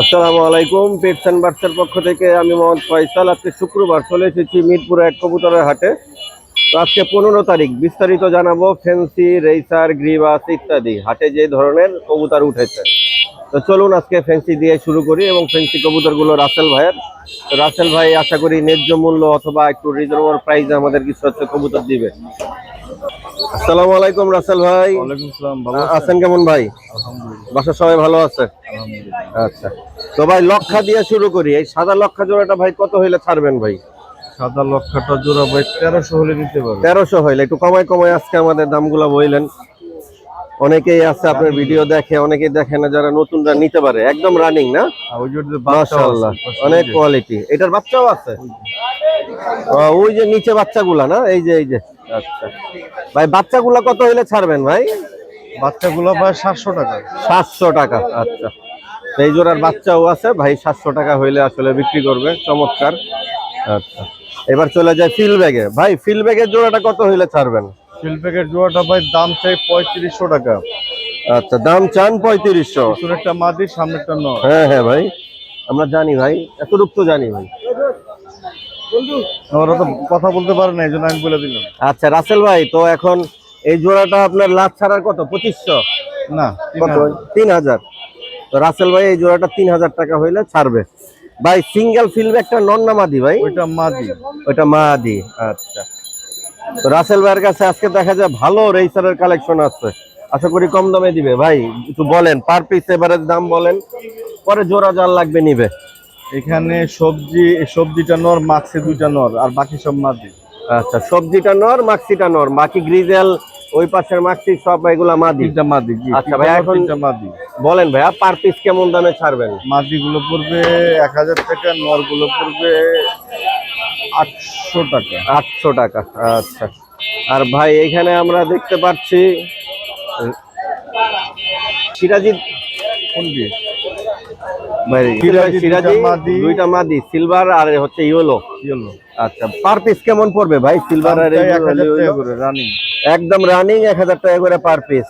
আসসালামু আলাইকুম pets and বার্সার পক্ষ থেকে আমি মোহাম্মদ ফয়সাল। আজকে শুক্রবার চলে এসেছি মিরপুর এক কবুতরের হাটে। তো আজকে পনেরো তারিখ, বিস্তারিত জানাব ফেন্সি রেসার গ্রিবাস ইত্যাদি। হাটে যে ধরনের কবুতর উঠেছে। তো চলুন আজকে ফেন্সি দিয়ে শুরু করি এবং ফেন্সি কবুতরগুলো রাসেল ভাইয়ের। রাসেল ভাই আশা করি ন্যায্য মূল্য অথবা একটু রিজনেবল প্রাইসে আমাদের কিছু হচ্ছে কবুতর দিবে। আসসালামু আলাইকুম রাসেল ভাই। ওয়ালাইকুম আসসালাম ভালো আছেন? কেমন ভাই? আলহামদুলিল্লাহ। বাসা সবাই ভালো আছে? আলহামদুলিল্লাহ। আচ্ছা। তো ভাই লক্ষা দিয়ে শুরু করি। এই সাদা লক্ষা জোড়াটা ভাই কত হইলে ছাড়বেন ভাই? সাদা লক্ষাটা জোড়া ভাই তেরোশো হলে নিতে পারবে তেরোশো হইলে। একটু কমায় কমায় আজকে আমাদের দামগুলো বললেন অনেকেই আছে আপনার ভিডিও দেখে অনেকেই দেখে না যারা নতুনরা নিতে পারে। একদম রানিং না? মাশাআল্লাহ অনেক কোয়ালিটি এটার বাচ্চাও আছে? ও, ওই যে নিচে বাচ্চাগুলা না? এই যে এই যে। আচ্ছা। ভাই বাচ্চাগুলা কত হইলে ছাড়বেন ভাই? বাচ্চাগুলো ভাই সাতশো টাকা। সাতশো টাকা আচ্ছা। এই জোড়ার বাচ্চাও আছে ভাই সাতশো টাকা হইলে আসলে বিক্রি করবে চমৎকার। আচ্ছা। এবার চলে যায় ফিল ব্যাগে ভাই ফিল ব্যাগের জোড়াটা কত হইলে ছাড়বেন? শিল্পেকের জোড়াটা ভাই দাম চাই পঁয়ত্রিশশো টাকা। আচ্ছা দাম চান পঁয়ত্রিশশো। পিছনেরটা মাদি সামনেরটা নয়। হ্যাঁ হ্যাঁ ভাই আমরা জানি ভাই এতটুক তো জানি ভাই। ওরা তো কথা বলতে পারে না এই জন্য আমি বলে দিলাম। আচ্ছা রাসেল ভাই তো এখন এই জোড়াটা আপনার লাভ ছাড়ার কত? পঁচিশশো? না তিন কত? তিন হাজার। তো রাসেল ভাই এই জোড়াটা তিন হাজার টাকা হইলে ছাড়বে। ভাই সিঙ্গেল ফিল ব্যাগটা নন না মাদি ভাই? ওইটা মাদি। ওইটা মাদি আচ্ছা। রাসেল ভাইয়ের কাছে আজকে দেখা যায় ভালো রেসারের কালেকশন আছে। আশা করি কম দামে দিবে। ভাই একটু বলেন পার পিস এবারের দাম বলেন পরে জোড়া জাল লাগবে নিবে। এখানে সবজি সবজিটা নর মাক্সি দুইটা নর আর বাকি সব মাদি। আচ্ছা সবজিটা নর মাক্সিটা নর বাকি গ্রিজেল ওই পাশের মাক্সি সব এগুলা মাদি? তিনটা মাদি জি আচ্ছা ভাই, এখন- মাদি। বলেন ভাইয়া পার পিস কেমন দামে ছাড়বেন? মাদি গুলো পড়বে এক হাজার টাকা নরগুলো পড়বে আটশো টাকা। আটশো টাকা আচ্ছা। আর ভাই এখানে আমরা দেখতে পাচ্ছি সিরাজি কোনটি দুইটা মাদি। সিলভার আর হচ্ছে ইয়েলো। ইয়েলো। আচ্ছা পার পিস কেমন পড়বে ভাই? সিলভার আর রানিং একদম রানিং এক হাজার টাকা করে পার পিস।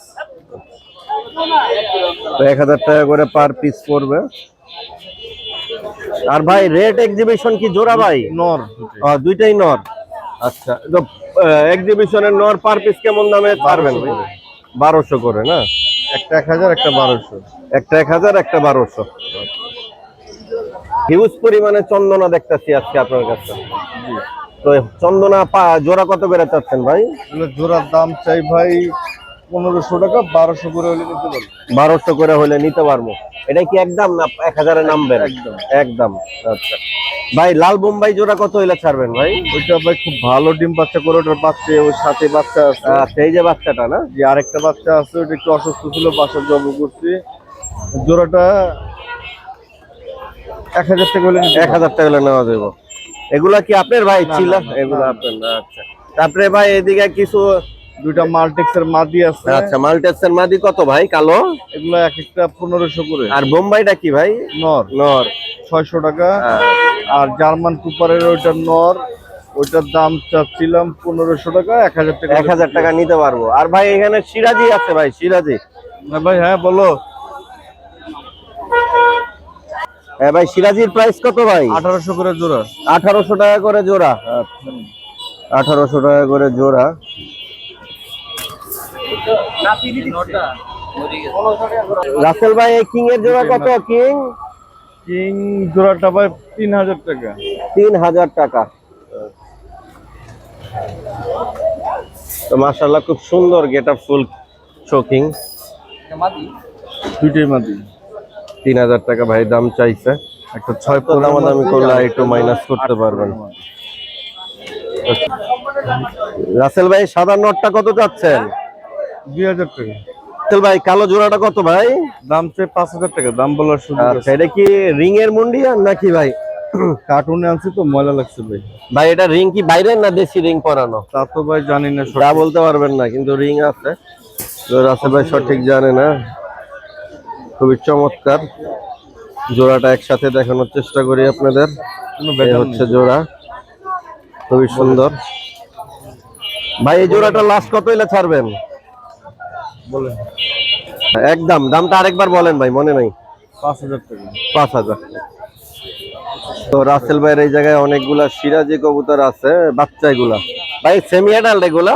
এক হাজার টাকা করে পার পিস পড়বে। আর ভাই রেট এক্সিবিশন কি জোড়া ভাই? নর দুইটাই। নর? আচ্ছা তো এক্সিবিশনের নর পার পিস কেমন দামে পারবেন বারোশো করে। না? একটা এক হাজার একটা বারোশো। একটা এক হাজার একটা বারোশো। হিউজ পরিমাণে চন্দনা দেখতেছি আজকে আপনার কাছে। তো চন্দনা পা জোড়া কত করে চাচ্ছেন ভাই? জোড়ার দাম চাই ভাই পনেরোশো টাকা বারোশো করে হলে নিতে পারব। বারোশো করে হলে নিতে পারব। এটা কি একদম না এক হাজারে নামবেন? একদম। একদম। আচ্ছা। ভাই লাল বোম্বাই জোড়া কত হইলে ছাড়বেন ভাই? ওইটা ভাই খুব ভালো ডিম বাচ্চা করে ওটার বাচ্চা ওর সাথে বাচ্চা আছে। আচ্ছা এই যে বাচ্চাটা না? যে আরেকটা বাচ্চা আছে ওটা একটু অসুস্থ ছিল বাসার জব করছি। জোড়াটা এক হাজার টাকা হলে এক হাজার টাকা হলে নেওয়া যাব। এগুলা কি আপনার ভাই? ছিল এগুলো আপনার না আচ্ছা। তারপরে ভাই এদিকে কিছু দুইটা মাল্টেক্সের মাদি আছে। আচ্ছা মাল্টেসের মাদি কত ভাই? কালো? এগুলো এক একটা পনেরোশো করে। আর বোম্বাইটা কি ভাই? নর। নর। ছয়শো টাকা। হ্যাঁ। আর জার্মান কুপারের ওইটা নর। ওইটার দাম চাচ্ছিলাম পনেরোশো টাকা এক হাজার টাকা। এক হাজার টাকা নিতে পারব। আর ভাই এখানে সিরাজি আছে ভাই সিরাজি? হ্যাঁ ভাই হ্যাঁ বলো। হ্যাঁ ভাই সিরাজির প্রাইস কত ভাই? আঠারোশো করে জোড়া। আঠারোশো টাকা করে জোড়া। আঠারোশো টাকা করে জোড়া। রাসেল ভাই এই কিং এর জোড়া কত? কিং? কিং জোড়াটা ভাই তিন হাজার টাকা। তিন হাজার টাকা। তো মাশাল্লাহ খুব সুন্দর গেট আপ ফুল শোকিং দুইটাই মাদি। তিন হাজার টাকা ভাই দাম চাইছে। একটা ছয় তো দামাদামি করলে একটু মাইনাস করতে পারবেন। রাসেল ভাই সাদা নটটা কত চাচ্ছেন? দুই হাজার টাকা। রাসেল ভাই কালো জোড়াটা কত ভাই? দাম চাই পাঁচ হাজার টাকা দাম বলার সুযোগ আচ্ছা আছে। এটা কি রিং এর মুন্ডিয়ান নাকি ভাই? কার্টুনে আনছি তো ময়লা লাগছে ভাই। ভাই এটা রিং কি বাইরের না দেশি রিং পরানো? তা তো ভাই জানি না তা বলতে পারবেন না কিন্তু রিং আছে। তো রাসেল ভাই সঠিক জানে না। খুবই চমৎকার। জোড়াটা একসাথে দেখানোর চেষ্টা করি আপনাদের। এই হচ্ছে জোড়া। খুবই সুন্দর। ভাই এই জোড়াটা লাস্ট কত হইলে ছাড়বেন? বলে একদম দামটা আরেকবার বলেন ভাই মনে নাই। পাঁচ হাজার টাকা। পাঁচ হাজার। তো রাসেল ভাইয়ের এই জায়গায় অনেকগুলা সিরাজি কবুতর আছে বাচ্চা এগুলা ভাই সেমি অ্যাডাল্ট এগুলা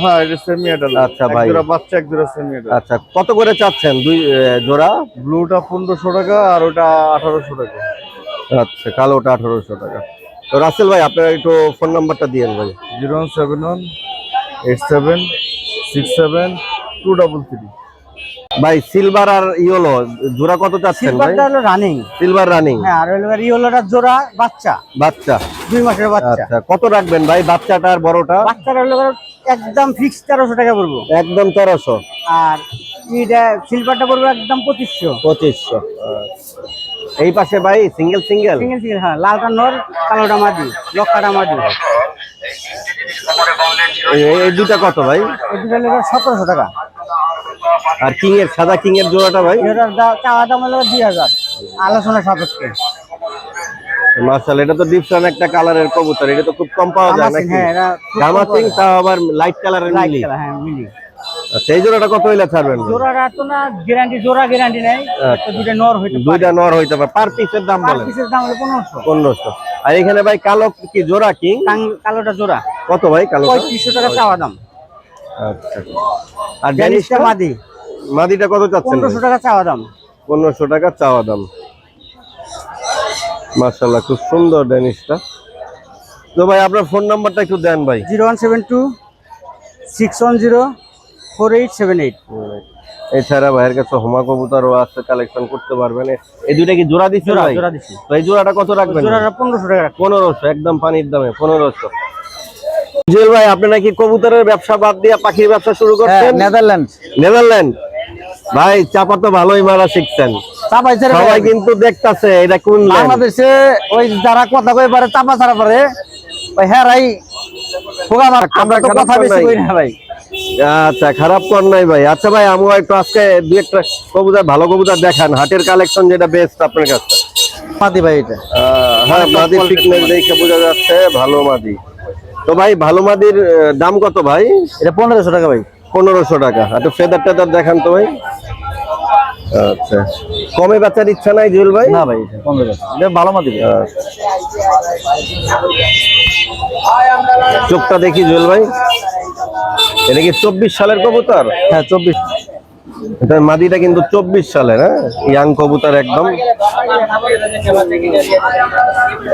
হ্যাঁ এটা সেমি অ্যাডাল্ট আচ্ছা, ভাই। জোড়া বাচ্চা এক জোড়া সেমি অ্যাডাল্ট আচ্ছা কত করে চাচ্ছেন দুই জোড়া? ব্লুটা পনেরোশো টাকা আর ওটা আঠারোশো টাকা। আচ্ছা কালোটা আঠারোশো টাকা। তো রাসেল ভাই আপনার একটু ফোন নাম্বারটা দিয়েন ভাই। Zero one seven one eight seven six seven two double three ভাই সিলভার আর ইয়েলো জোড়া কত চাচ্ছেন সিলভারটা হলো রানিং সিলভার রানিং হ্যাঁ আর হলো ইয়েলোটা জোড়া বাচ্চা। বাচ্চা। দুই মাসের বাচ্চা। আচ্ছা কত রাখবেন ভাই বাচ্চাটা আর বড়টা? বাচ্চাটা হলো একদম ফিক্স তেরোশো টাকা পড়ব। একদম তেরোশো। আর এটা সিলভারটা পড়বে একদম পঁচিশশো। পঁচিশশো। এই পাশে ভাই সিঙ্গেল সিঙ্গেল সিঙ্গেল সিঙ্গেল হ্যাঁ লালটা নর কালোটা মাদি লক্কাটা মাদি। এই দুটা কত ভাই? দুটো সতেরোশো টাকা আর কিং এর সাদা কিং এর জোড়াটা ভাই? চাওয়া দাম হলো দুই হাজার আলোচনা সাপেক্ষে মার্শাল এটা তো ডিফারেন্ট একটা কালারের কবুতর এটা তো খুব কম পাওয়া যায় নাকি? হ্যাঁ এটা খুব গামাসিং আবার লাইট কালারের মিলি। হ্যাঁ মিলি। আচ্ছা এই জোড়াটা কত হইলে ছাড়বেন? জোড়াটা তো না গ্যারান্টি জোড়া গ্যারান্টি নাই। দুইটা নর হইতে দুইটা নর হইতে পারে। পার পিসের দাম বলেন। পিসের দাম হলো 1500 1500 আর এখানে ভাই কালো কি জোড়া কি? কালোটা জোড়া। কত ভাই কালো 3500 টাকা চাওয়া দাম। আচ্ছা। আর ড্যানিশটা মাদি। মাদিটা কত চাচ্ছেন 1500 টাকা চাওয়া দাম। 1500 টাকা চাওয়া দাম। মাশাআল্লাহ খুব সুন্দর ড্যানিশটা তো ভাই আপনার ফোন নাম্বারটা একটু দেন ভাই। 0172610 ফোর এইট সেভেন এইট এছাড়া ভাইয়ের কাছে হোমা কবুতরও আছে কালেকশন করতে পারবেন। এই দুইটা কি জোড়া দিচ্ছে জোড়া ভাই? জোড়া দিচ্ছি। তো এই জোড়াটা কত রাখবেন? জোড়াটা পনেরোশো টাকা। পনেরোশো একদম পানির দামে পনেরোশো। জুয়েল ভাই আপনি নাকি কবুতরের ব্যবসা বাদ দিয়ে পাখির ব্যবসা শুরু করছেন? নেদারল্যান্ড নেদারল্যান্ড ভাই চাপা তো ভালোই মারা শিখছেন। সবাই ভাই। কিন্তু দেখতাছে এটা কোন বাংলাদেশে ওই যারা কথা কই পারে চাপা ছাড়া পারে ওই হ্যাঁ মার আমরা কথা বেশি কই না ভাই। আচ্ছা খারাপ কর নাই ভাই। আচ্ছা ভাই আমিও একটু আজকে দু একটা কবুতর ভালো কবুতর দেখান। হাটের কালেকশন যেটা বেস্ট আপনার কাছে। মাদি ভাই এটা। হ্যাঁ মাদি। ফিটনেস দেখে বোঝা যাচ্ছে ভালো মাদি। তো ভাই ভালো মাদির দাম কত ভাই? এটা পনেরোশো টাকা ভাই। পনেরোশো টাকা। একটু ফেদার টেদার দেখান তো ভাই। আচ্ছা। কমে বেচার ইচ্ছা নাই জুয়েল ভাই? না ভাই এটা ভালো মাদি। আচ্ছা। চোখটা দেখি জুয়েল ভাই। এটা কি চব্বিশ সালের কবুতর? হ্যাঁ চব্বিশ। এটা মাদিটা কিন্তু চব্বিশ সালের হ্যাঁ? ইয়াং কবুতর একদম।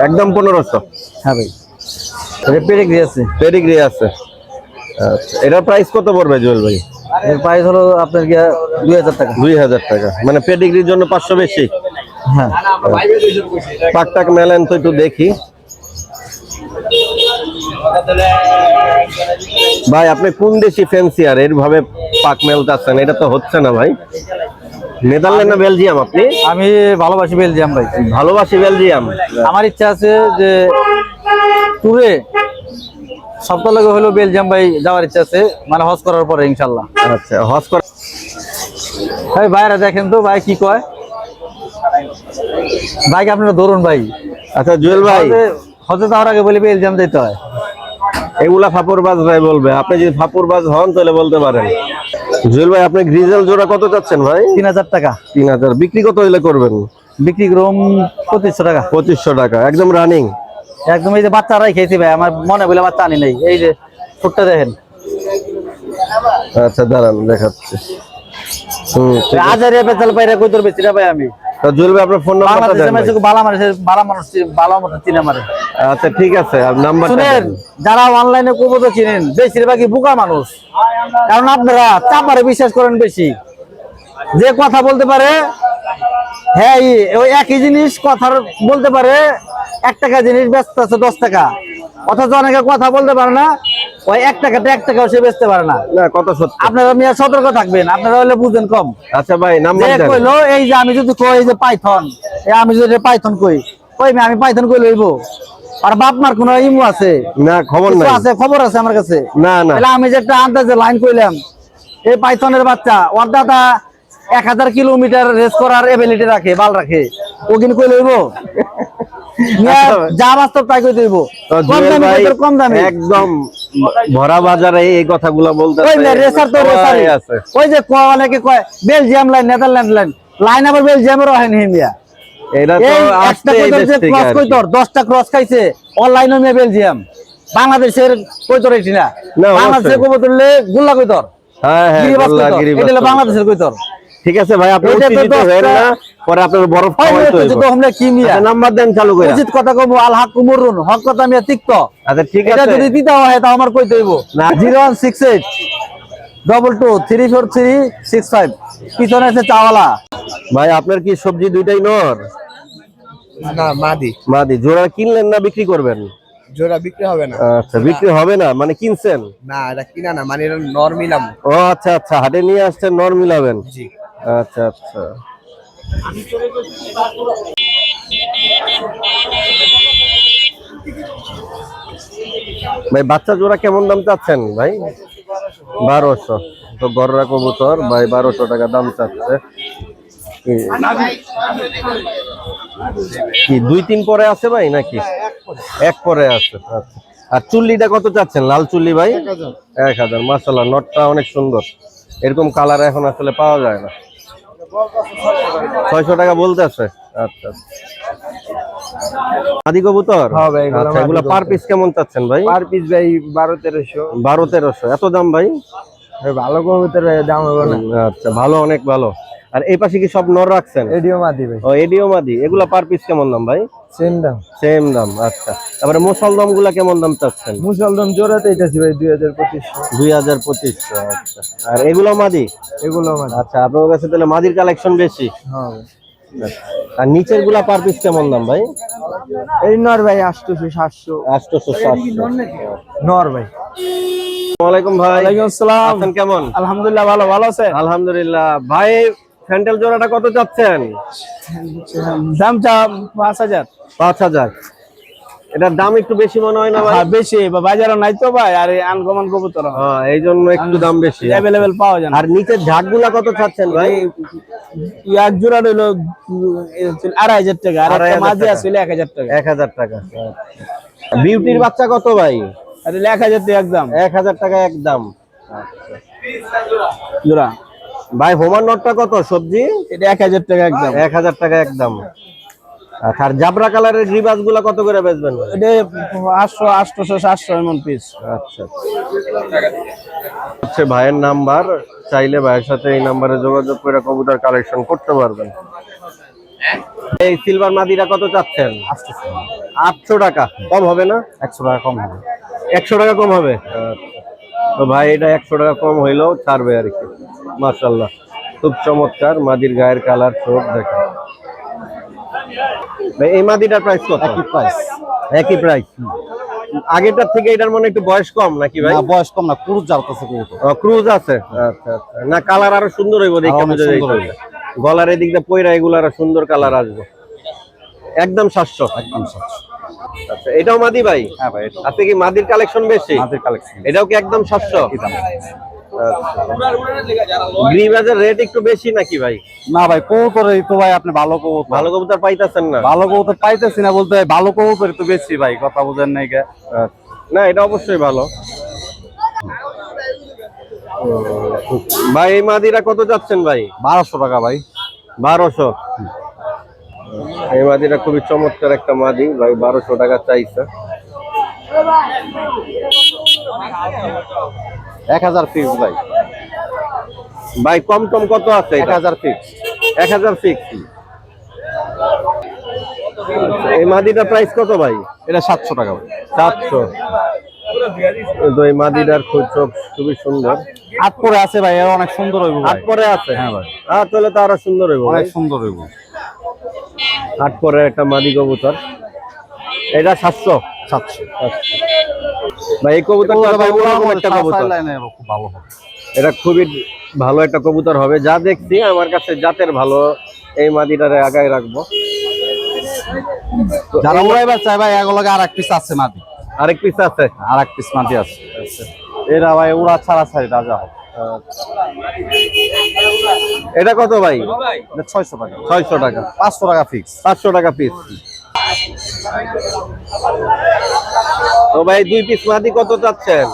একদম পনেরোশো। হ্যাঁ ভাই। এটা পেডিগ্রি আছে। পেডিগ্রি আছে। আচ্ছা এটার প্রাইস কত পড়বে জুয়েল ভাই? এর প্রাইস হলো আপনার গিয়া দুই হাজার টাকা। দুই হাজার টাকা। মানে পেডিগ্রির জন্য পাঁচশো বেশি? হ্যাঁ। পাক টাক মেলেন তো একটু দেখি। ভাই আপনি কোন দেশি ফ্যান্সিয়ার এর ভাবে পাক মেলতেছেন এটা তো হচ্ছে না ভাই। নেদারল্যান্ড না বেলজিয়াম আপনি? আমি ভালোবাসি বেলজিয়াম ভাই। ভালোবাসি বেলজিয়াম। আমার ইচ্ছা আছে যে ট্যুরে সপ্তাহ লাগে হলো বেলজিয়াম ভাই যাওয়ার ইচ্ছা আছে মানে হজ করার পরে ইনশাল্লাহ। আচ্ছা হজ কর ভাই ভাইরা দেখেন তো ভাই কি কয়? ভাইকে আপনারা ধরুন ভাই। আচ্ছা জুয়েল ভাই। হজে- হজে যাওয়ার আগে বলে বেলজিয়াম যেতে হয়। এগুলা ফাপুরবাজ ভাই বলবে। আপনি যদি ফাপুরবাজ হন তাহলে বলতে পারেন। জুয়েল ভাই আপনি গ্রিজেল জোড়া কত চাচ্ছেন ভাই? তিন হাজার টাকা। তিন হাজার। বিক্রি কত হইলে করবেন? বিক্রি করুন পঁচিশশো টাকা। পঁচিশশো টাকা। একদম রানিং একদম এই যে বাচ্চা বাচ্চারাই খেয়েছি ভাই আমার মনে বলে বাচ্চা আনি নাই। এই যে ফুটটা দেখেন। আচ্ছা দাঁড়ান দেখাচ্ছি। হুম। হাজার পেছাল পাইরা কই তোর বেশি ভাই আমি? জুয়েল ভাই আপনার ফোন নাম্বারটা দেন ভাই। মানুষ বালা মানুষ বালা মানুষ বালা মতো চিনে মারে আচ্ছা ঠিক আছে আর নাম্বারটা শুনেন যারা অনলাইনে কবুতর চিনেন বেশিরভাগই বোকা মানুষ। কারণ আপনারা চাপারে বিশ্বাস করেন বেশি। যে কথা বলতে পারে হ্যাঁ ওই একই জিনিস কথার বলতে পারে এক টাকা জিনিস ব্যস্ত আছে দশ টাকা। অথচ অনেকে কথা বলতে পারে না ওই এক টাকাতে এক টাকাও সে বেচতে পারে না। না কত সত্যি। আপনারা মিয়া সতর্ক থাকবেন আপনারা হলে বুঝেন কম। আচ্ছা ভাই নাম্বার দেন। কইলো এই যে আমি যদি কই যে পাইথন এই আমি যদি পাইথন কই কই আমি পাইথন কই লইব? আর বাপ মার কোনো ইমু আছে? না খবর কিছু নাই। আছে খবর আছে আমার কাছে? না না। তাহলে আমি যে একটা আন্দাজে লাইন কইলাম এই পাইথনের বাচ্চা ওর দাদা এক হাজার কিলোমিটার রেস করার এবিলিটি রাখে বাল রাখে। কই লইব? যা বাস্তব তাই কই দইব তো কম দামি কম দামি। একদম ভরা বাজারে এই কথাগুলো বলতে ওই না রেসার তো রেসারই। আছে। ওই যে কয় অনেকে কয় Belgium line Netherland line. Line আবার বেলজিয়ামের হয় হিমিয়া এটা তো একটা ক্রস আর কি। কইতর দশটা ক্রস খাইছে অনলাইন মিয়া বেলজিয়াম। বাংলাদেশের কইতর এটি না? না, বাংলাদেশের অবশ্যই। কবুতর হলে গুল্লা কইতর হ্যাঁ হ্যাঁ গিরিবাস গোল্লা, কইতর ঠিক আছে ভাই আপনি উত্তেজিত হবেন না পরে আপনার বরফ হয় খাওয়াইতে তো আমরা কি মিয়া আচ্ছা, নাম্বার দেন চালু করে উচিত কথা কব আল হাক হক কথা মিয়া তিক্ত। আচ্ছা ঠিক এটা আছে। যদি দিতে হয় তা আমার কইতে হইব। না। Zero one six eight double two three four three six five পিছনে আছে চাওয়ালা। ভাই আপনার কি সবজি দুইটাই নর? না মাদি। মাদি। জোড়া কিনলেন না বিক্রি করবেন? জোড়া বিক্রি হবে না। আচ্ছা বিক্রি হবে না মানে কিনছেন? না এটা কিনা না মানে এটা নর্মিলাম ও আচ্ছা আচ্ছা হাটে নিয়ে আসছেন নর মিলাবেন। জি। আচ্ছা আচ্ছা। ভাই বাচ্চা জোড়া কেমন দাম চাচ্ছেন ভাই? বারোশো। তো গররা কবুতর ভাই বারোশো টাকা দাম চাচ্ছে। কি- কি দুই তিন পরে আছে ভাই নাকি? এক পরে আছে আচ্ছা। আর চুল্লিটা কত চাচ্ছেন? লাল চুল্লি ভাই? এক হাজার। মাসাল্লাহ নটটা অনেক সুন্দর। এরকম কালার এখন আসলে পাওয়া যায় না। ছয়শো টাকা বলতে আছে? আচ্ছা আদি কবুতর? হ্যাঁ আচ্ছা এগুলো পার পিস কেমন চাচ্ছেন ভাই? পার পিস ভাই বারো তেরোশো। বারো তেরোশো। এত দাম ভাই? ভালো কবুতর দাম হবে না। আচ্ছা ভালো অনেক ভালো। আর এই পাশে কি সব নর রাখছেন? এডিও মাদি ভাই। ও এডিও মাদি এগুলা পার পিস কেমন দাম ভাই? সেম দাম। সেম দাম আচ্ছা। তারপরে মুসল দামগুলা কেমন দাম চাচ্ছেন? মুসলদম জোড়াতে এটাছি ভাই দুই হাজার পঁচিশশো। দুই হাজার পঁচিশশো আচ্ছা। আর এগুলো মাদি? এগুলো মাদি। আচ্ছা আপনার কাছে তাহলে মাদির কালেকশন বেশি। হ্যাঁ আর নিচেরগুলা পার পিস কেমন দাম ভাই? এই নর ভাই আটশোশো সাতশো। আটশোশো সাতশো। নর ভাই। ওয়ালাইকুম ভাই। আসসালাম। আছেন কেমন? আলহামদুলিল্লাহ ভালো ভালো আছে আলহামদুলিল্লাহ। ভাই স্যান্ডেল জোড়াটা কত চাচ্ছেন? দাম চা পাঁচ হাজার। পাঁচ হাজার। এটার দাম একটু বেশি মনে হয় না ভাই? হ্যাঁ বেশি। বাজারে নাই তো ভাই আর আনকমন কবুতর। হ্যাঁ এই জন্য একটু দাম বেশি। অ্যাভেলেবেল পাওয়া যায় আর নিচের ঝাঁকগুলা কত চাচ্ছেন ভাই? এক জোড়া রইল আড়াই হাজার টাকা আর একটা মাঝে। আসলে এক হাজার টাকা। এক হাজার টাকা। বিউটির বাচ্চা কত ভাই? আর এক হাজার টাকা একদম। এক হাজার টাকা একদম। জোড়া। ভাই হোমার নটটা কত? সবজি? এটা এক হাজার টাকা একদম। এক হাজার টাকা একদম। আচ্ছা, আর জাবরা কালারের গ্রিবাসগুলা কত করে বেচবেন? এটা আটশো সাতশো এমন পিস আচ্ছা হচ্ছে ভাইয়ের নাম্বার চাইলে ভাইয়ের সাথে এই নাম্বারে যোগাযোগ করে কবুতর কালেকশন করতে পারবেন। এই সিলভার মাদিরা কত চাচ্ছেন? আটশো। টাকা। কম হবে না? একশো টাকা কম হবে। একশো টাকা কম হবে? তো ভাই এটা একশো টাকা কম হইলেও ছাড়বে আর কি। মার্শাল্লাহ খুব চমৎকার মাদির গায়ের কালার চোখ দেখা ভাই এই মাদিটার প্রাইস কত? একই প্রাইস একই প্রাইস আগেরটার থেকে এটার মনে একটু বয়স কম নাকি ভাই? বয়স কম না ক্রুজ জ্বালতেছে ক্রুজ আছে? আচ্ছা আচ্ছা। না কালার আরও সুন্দর হইব দেখে বোঝা সুন্দর গলার এদিক দিয়ে পয়রা এগুলো আরও সুন্দর কালার আসবে। একদম সাতশো। একদম সাতশো। আচ্ছা এটাও মাদি ভাই? হ্যাঁ ভাই কি মাদির কালেকশন বেশি? আমাদের কালেকশন এটাও কি একদম সাতশো গ্রিবাজের রেট একটু বেশি নাকি ভাই? না ভাই কবুতর তো ভাই আপনি ভালো কবুতর। ভালো কবুতর পাইতাছেন না? ভালো কবুতর পাইতেছি না বলতে ভালো কবুতর তো বেশি ভাই কথা বুঝেন নাই আচ্ছা। না এটা অবশ্যই ভালো। ভাই এই মাদিরা কত যাচ্ছেন ভাই? বারোশো টাকা ভাই। বারোশো। এই মাদিটা খুবই চমৎকার একটা মাদি ভাই বারোশো টাকা চাইছে। এক হাজার ফিক্স ভাই। ভাই কম কম কত আছে এক হাজার ফিক্স এক হাজার ফিক্স এই মাদিটার প্রাইস কত ভাই? এটা সাতশো টাকা ভাই। সাতশো। তো এই মাদিটার খুব খুবই সুন্দর। হাত পরে আছে ভাই অনেক সুন্দর হইব হাত পরে আছে? হ্যাঁ ভাই। হাত তাহলে তো আরও সুন্দর হইব অনেক সুন্দর হইব। হাত পরে একটা মাদি কবুতর। এটা সাতশো। সাতশো। ভাই এই কবুতরটা ভাই অন্যরকম একটা কবুতর। খুব ভালো হবে। এটা খুবই ভালো একটা কবুতর হবে। যা দেখছি আমার কাছে জাতের ভালো এই মাদিটারে আগায় রাখব। যারা উড়াইবার চাই ভাই এগুলোকে আর এক পিস আছে আরেক পিস আছে? আর এক পিস মাটি আছে। এরা ভাই উড়া ছাড়া ছাড়ি রাজা হবে। এটা কত ভাই? এটা ছয়শো টাকা। ছয়শো টাকা। পাঁচশো টাকা ফিক্স পাঁচশো টাকা পিস তো ভাই দুই পিস মাদি কত চাচ্ছেন?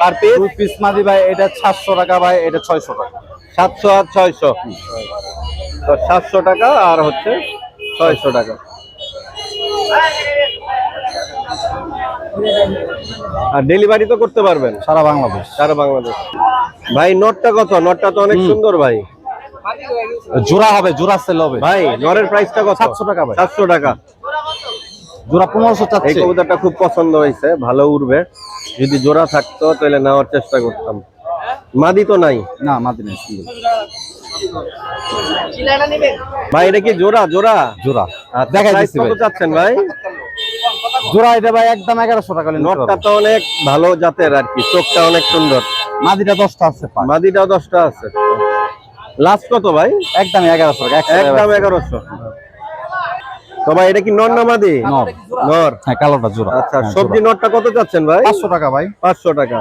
পার পিস দুই পিস মাটি ভাই এটা সাতশো টাকা ভাই এটা ছয়শো টাকা। সাতশো আর ছয়শো। তো সাতশো টাকা আর হচ্ছে ছয়শো টাকা। আর ডেলিভারি তো করতে পারবেন? সারা বাংলাদেশ। সারা বাংলাদেশ। ভাই নটটা কত? নটটা তো অনেক সুন্দর ভাই। জোড়া হবে জোড়া সেল হবে। ভাই নরের প্রাইসটা কত? 700 টাকা ভাই। সাতশো টাকা। জোড়া পনেরোশো এই কবুতরটা খুব পছন্দ হয়েছে ভালো উড়বে। যদি জোড়া থাকতো তাহলে নেওয়ার চেষ্টা করতাম। মাদি তো নাই। না মাদিনা single। ভাই এটা কি জোড়া? জোড়া? জোড়া। আচ্ছা, দেখাই price দিচ্ছি কত ভাই। চাচ্ছেন ভাই? জোড়া এটা ভাই একদম এগারোশো টাকা হলে নটটা তো অনেক ভালো জাতের আর কি চোখটা অনেক সুন্দর। মাদিটা দশটা আছে পাঁচ। মাদিটাও দশটা আছে। লাস্ট কত ভাই? একদম এগারোশো টাকা একশো টাকা একদম এগারোশো। তো ভাই এটা কি নর না মাদি? নর। নর। হ্যাঁ কালোটা জোড়া। আচ্ছা হ্যাঁ, সবজি কত চাচ্ছেন ভাই? টাকা ভাই। পাঁচশো টাকা।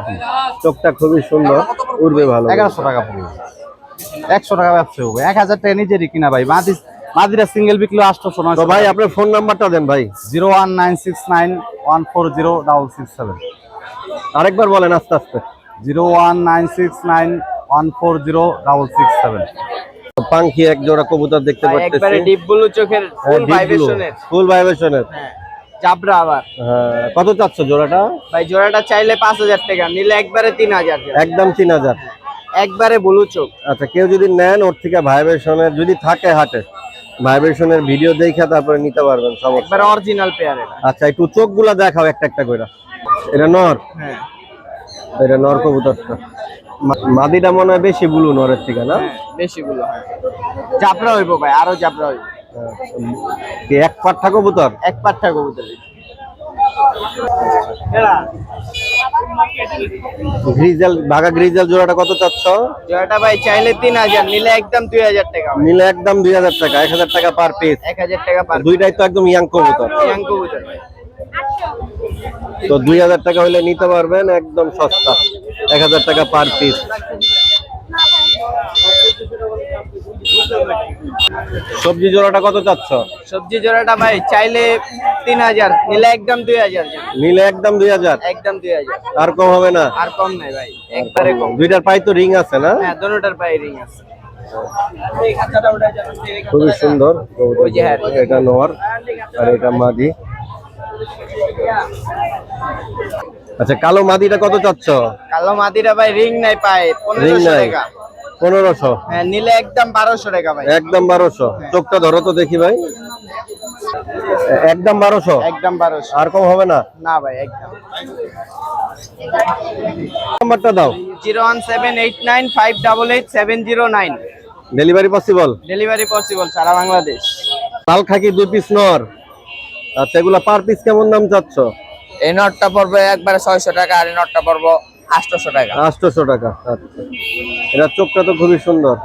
চোখটা খুবই সুন্দর। উড়বে ভালো। এগারোশো টাকা পড়বে। টাকা ব্যবসা হবে। এক হাজার টাকা নিজেরই কিনা ভাই। মাদি মাদিরা সিঙ্গেল বিকলো তো ভাই আপনার ফোন নাম্বারটা দেন ভাই। Zero one nine six nine one four zero double six seven. আরেকবার বলেন আস্তে আস্তে। Zero one nine six nine one four zero double six seven. পাঙ্খি এক জোড়া কবুতর দেখতে একবারে পাচ্ছি ডিপ ব্লু চোখের ফুল ভাইব্রেশনের ফুল ভাইব্রেশনের আবার। কত চাচ্ছ জোড়াটা? ভাই জোড়াটা চাইলে পাঁচ হাজার টাকা নিলে একবারে তিন হাজার একদম তিন হাজার। একবারে ব্লু চোখ। আচ্ছা কেউ যদি নেন ওর থেকে ভাইব্রেশনের যদি থাকে হাটে ভাইব্রেশনের ভিডিও দেখে তারপরে নিতে পারবেন একবারে অরিজিনাল পেয়ার আচ্ছা একটু চোখগুলা দেখাও একটা একটা করে। এটা নর? হ্যাঁ। এটা নর কবুতরটা মাদিটা মনে হয় বেশি বুলু নরের থেকে না? হ্যাঁ, বেশি গুলো চাপড়া হইব ভাই আরও চাপড়া হইব। কি এক পাঠা কবুতর? এক পাট্টা কবুতর। গ্রিজেল বাঘা গ্রিজেল জোড়াটা কত চাচ্ছ? জোড়াটা ভাই চাইলে তিন হাজার নিলে একদম দুই হাজার টাকা। নিলে একদম দুই হাজার টাকা এক হাজার টাকা পার পিস এক হাজার টাকা পার দুইটাই তো একদম ইয়াং কবুতর। ইয়াং কবুতর ভাই। তো দুই হাজার টাকা হলে নিতে পারবেন একদম সস্তা। এক হাজার টাকা পার পিস সবজি জোড়াটা কত চাচ্ছ? সবজি জোড়াটা ভাই চাইলে তিন হাজার নিলে একদম দুই হাজার। নিলে একদম দুই হাজার? একদম দুই হাজার। আর কম হবে না? আর কম নাই ভাই একবারে কম। দুইটার পাই তো রিং আছে না? হ্যাঁ দোনোটার পায়ে রিং আছে। খুবই সুন্দর। হ্যাঁ। এটা নর আর এটা মাদি। আচ্ছা কালো মাদিটা কত চাচ্ছ? কালো মাদিরা ভাই রিং নাই পায়ে রিং পনেরোশো টাকা। পনেরোশো। হ্যাঁ নিলে একদম বারোশো টাকা ভাই। একদম বারোশো। চোখটা ধরো তো দেখি ভাই। একদম বারোশো? একদম বারোশো। আর কম হবে না? না ভাই একদম। নাম্বারটা দাও। Zero one seven eight nine five double eight seven zero nine. Delivery possible? Delivery possible সারা বাংলাদেশ। লাল খাকি দুই পিস নর। আচ্ছা এগুলা পার পিস কেমন দাম চাচ্ছ? এই নটটা পড়বে একবারে ছয়শো টাকা আর এই নটটা পড়ব আটশোশো টাকা। আটশোশো টাকা আচ্ছা। এটা চোখটা তো খুবই সুন্দর।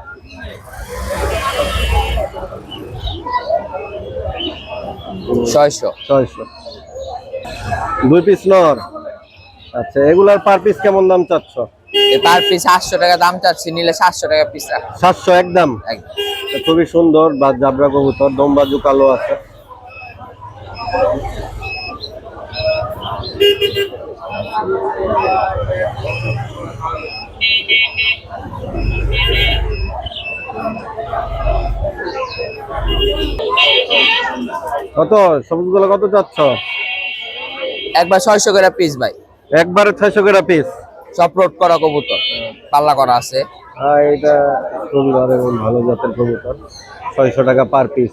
ছয়শো। ছয়শো। দুই পিস নর। আচ্ছা এগুলার পার পিস কেমন দাম চাচ্ছ? পার পিস টাকা দাম চাচ্ছি নিলে সাতশো টাকা পিস সাতশো একদম? খুবই সুন্দর বা জাবরা কবুতর দমবাজু কালো আছে। কত? সবুজগুলো কত চাচ্ছ? একবার ছয়শো করে পিস ভাই। একবারে ছয়শো করে পিস সব রোড করা কবুতর পাল্লা করা আছে। এটা সুন্দর এবং ভালো জাতের কবুতর। ছয়শো টাকা পার পিস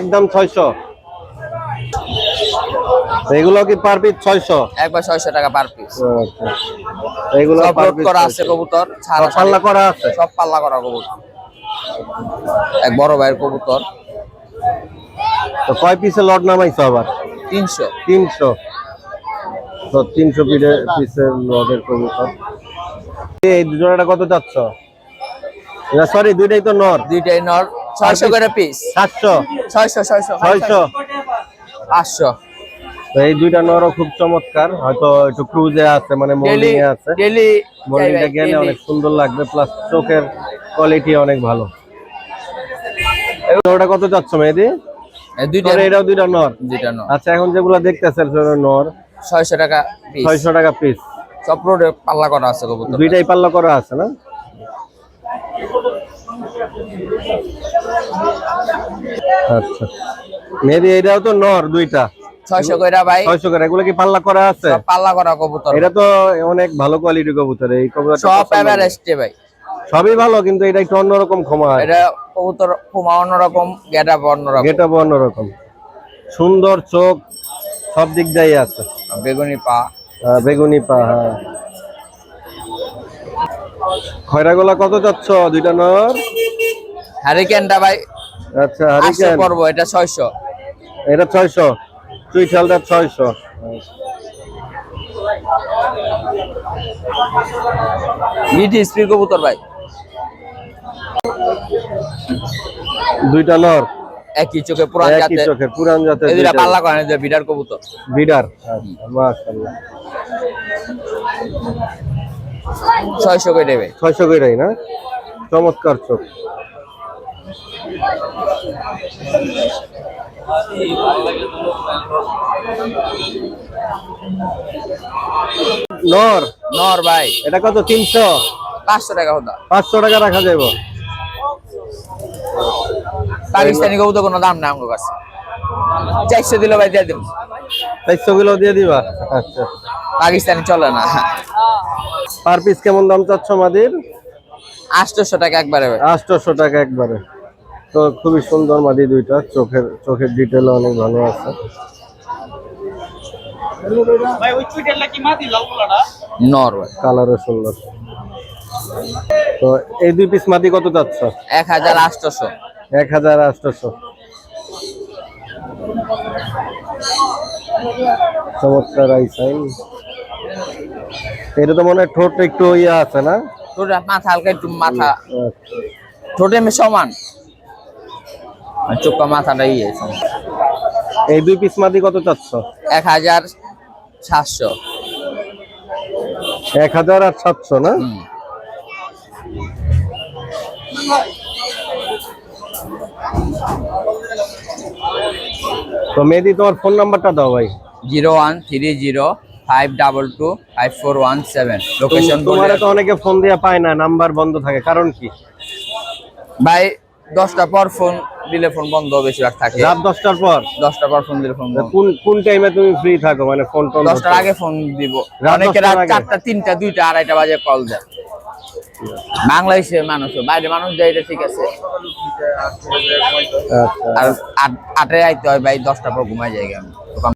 একদম ছয়শো? এগুলো কি পার পিস ছয়শো? একবার ছয়শো টাকা পার পিস আচ্ছা। এগুলো সব per রোড piece করা আছে কবুতর ছাড়া পাল্লা করা আছে? সব পাল্লা করা কবুতর। এক বড় ভাইয়ের কবুতর। তো কয় পিসে লট নামাইছো আবার? তিনশো। তিনশো। তো তিনশো পিসের পিসের লটের কবুতর। এই জোড়াটা কত চাচ্ছ সরি দুইটাই তো নর। দুইটাই নর। ছয়শো করে পিস সাতশো। ছয়শো ছয়শো। ছয়শো। পাঁচশো। তো এই দুইটা নরও খুব চমৎকার। হয়তো একটু ক্রুজে আছে মানে মর্নিং এ আছে। ডেলি মর্নিংটা গেলে অনেক সুন্দর লাগবে প্লাস চোখের কোয়ালিটি অনেক ভালো। ওটা কত চাচ্ছ তোর এটাও দুইটা নর? দুইটা নর। আচ্ছা এখন যেগুলো দেখতেছেন নর। ছয়শো টাকা পিস ছয়শো টাকা পিস সব রোডে পাল্লা করা আছে কবুতর। দুইটাই পাল্লা করা আছে না? আচ্ছা। মেহেদি এটাও তো নর দুইটা। 600 কইরা এগুলো কি পাল্লা করা আছে? পাল্লা করা কবুতর। এটা তো অনেক ভালো কোয়ালিটির এই ভাই। সবই ভালো কিন্তু এটা অন্যরকম ক্ষমা এটা কবুতর সুন্দর চোখ সব দিক দিয়ে আছে। বেগুনি পা। বেগুনি পা হ্যাঁ। খয়রাগোলা কত চাচ্ছ? দুইটা নর? হ্যারিকেনটা ভাই আচ্ছা হ্যারিকেন করব এটা 600 এটা 600 চৈঠালটা ছয়শো। মিটি স্পির কবুতর ভাই। দুইটা নর। একই চোখে পুরান জাতে চোখে পুরান জাতে এদিরা পাল্লা করে যে বিডার কবুতর। বিডার মাশাআল্লাহ। 600 করে দেবে 600 করে না? চমৎকার চোখ। নর? নর ভাই। এটা কত তিনশো? পাঁচশো টাকা হতো। পাঁচশো টাকা রাখা যাইব। পাকিস্তানি কবুতর কোনো দাম নাই আমার কাছে। চারশো দিলে ভাই দিয়ে দেব। চারশো কিলো দিয়ে দিবা? আচ্ছা। পাকিস্তানি চলে না। পার পিস কেমন দাম চাচ্ছ মাদির? আটশোশো টাকা একবারে আটশোশো টাকা একবারে। তো খুবই সুন্দর মাদি দুইটা চোখের চোখের ডিটেল অনেক ভালো আছে। নর ভাই। কালারও সুন্দর। তো এই দুই পিস মাদি কত চাচ্ছ এক হাজার আটশোশো এক হাজার আটশোশো চমৎকার আইসাইন এটা তো মনে হয় ঠোঁট একটু ইয়ে আছে না? তোর মাথা হালকা একটু মাথা। আচ্ছা। ঠোঁটে সমান। আর চোখটা মাথাটা ইয়ে এই দুই পিস মাদি কত চাচ্ছ? এক হাজার সাতশো। এক হাজার আর সাতশো না? তো মেহেদি তোমার ফোন নাম্বারটা দাও ভাই। Zero one three zero five double two five four one seven. Location তোমার তো অনেকে ফোন দিয়ে পায় না নাম্বার বন্ধ থাকে কারণ কি? ভাই দশটা পর ফোন দিলে ফোন বন্ধ বেশিরভাগ থাকে। রাত দশটার পর? দশটার পর ফোন দিলে ফোন বন্ধ। কোন কোন টাইমে তুমি ফ্রি থাকো? মানে ফোন টোন দশটার আগে ফোন দিব। রাত অনেকে দশটার রাত? চারটা তিনটা দুইটা আড়াইটা বাজে কল দেয়। বাংলাদেশের মানুষ বাইরে মানুষ যায় এটা ঠিক আছে। আচ্ছা। আর আট- আইতে হয় ভাই দশটা পর ঘুমায় যায় আমি